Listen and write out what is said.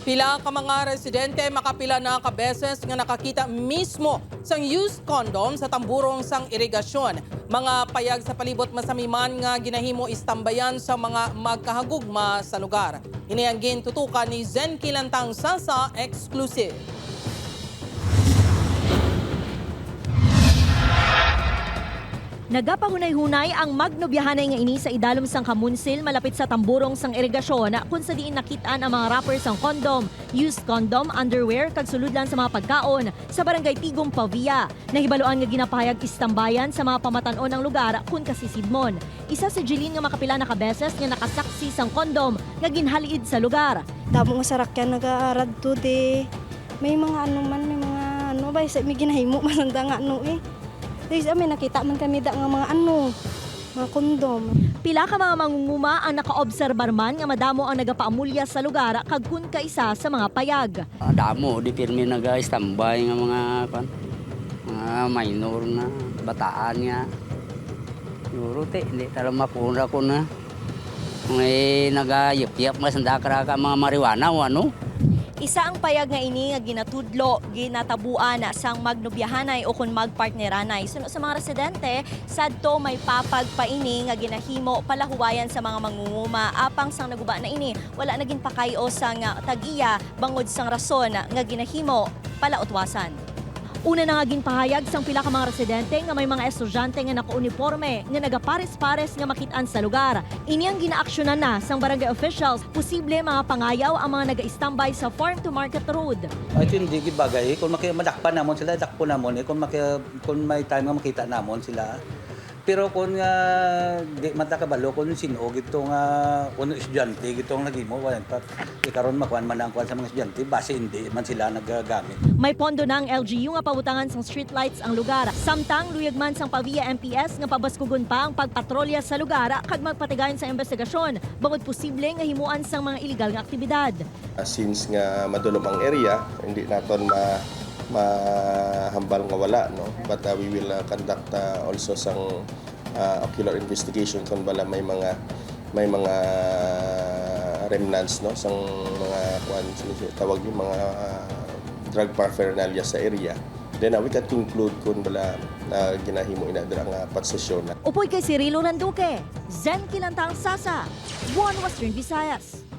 Pila ka mga residente makapila na ka beses nga nakakita mismo sang used condom sa tamburong sang irigasyon. Mga payag sa palibot masamiman nga ginahimo istambayan sa mga magkahagugma sa lugar. Ini ang gintutukan ni Zen Kilantang Sasa Exclusive. Nagapangunay-hunay ang magnobyahanay nga ini sa idalom sang Kamunsil malapit sa tamburong sang irigasyon kung sa diin nakitaan ang mga rappers sang kondom, used condom, underwear kag suludlan sa mga pagkaon sa barangay Tigong Pavia. Nahibaloan nga ginapahayag istambayan sa mga pamatanon ng lugar kun kasisidmon. Isa si Jeline nga makapila na kabeses nga nakasaksi sang kondom nga ginhaliid sa lugar. Damo nga sarakyan nag-aarad to de. May mga ano man, may mga ano ba, may ginahimo man ang nga ano eh. Dahil sa amin, nakita man kami da nga mga ano, mga kondom. Pila ka mga mangunguma ang nakaobserbar man nga madamo ang nagapaamulya sa lugar kag kun kaisa sa mga payag. Ah, Damo, di pirmi nag-standby nga mga pan, mga minor na bataan nga. Siguro te, hindi tala mapura ko na. May nagayap-yap nga sa dakara ka mga marijuana o ano. Isa ang payag nga ini nga ginatudlo, ginatabuan sang magnobyahanay o kun magpartneranay. Suno sa mga residente, sadto may papag pa ini nga ginahimo palahuwayan sa mga mangunguma apang sang naguba na ini. Wala naging pakayo sang nga tag-iya bangod sang rason nga ginahimo palautwasan. Una na nga ginpahayag sang pila ka mga residente nga may mga estudyante nga nakauniforme nga nagapares-pares nga makitaan sa lugar. Ini ang ginaaksyonan na sang barangay officials, posible mga pangayaw ang mga naga-standby sa farm to market road. Ay, hindi gibagay. Kung maki, namon sila, dakpo namon. Eh. Kung, maki, kung may time nga makita namon sila. Pero kung nga di man ta kabalo kung sino gito nga kuno estudyante gito ang nagimo wala pa ikaron makuan man ang kuan sa mga estudyante base hindi man sila nagagamit. May pondo ng LGU nga pabutangan sang streetlights ang lugar. Samtang luyag man sang Pavia MPS nga pabaskugon pa ang pagpatrolya sa lugar kag magpatigayon sa investigasyon bangod posible nga himuan sang mga illegal nga aktibidad. Uh, since nga madulom ang area, hindi naton ma mahambal nga wala no but uh, we will uh, conduct uh, also sang uh, ocular investigation kung bala may mga may mga remnants no? Sang mga kuan tawag yung mga uh, drug paraphernalia sa area. Then uh, we can conclude kung bala na ginahimo ina dira nga pagsesyon Upoy kay Cirilo Randuque, Zen Kilantang Sasa, One Western Visayas.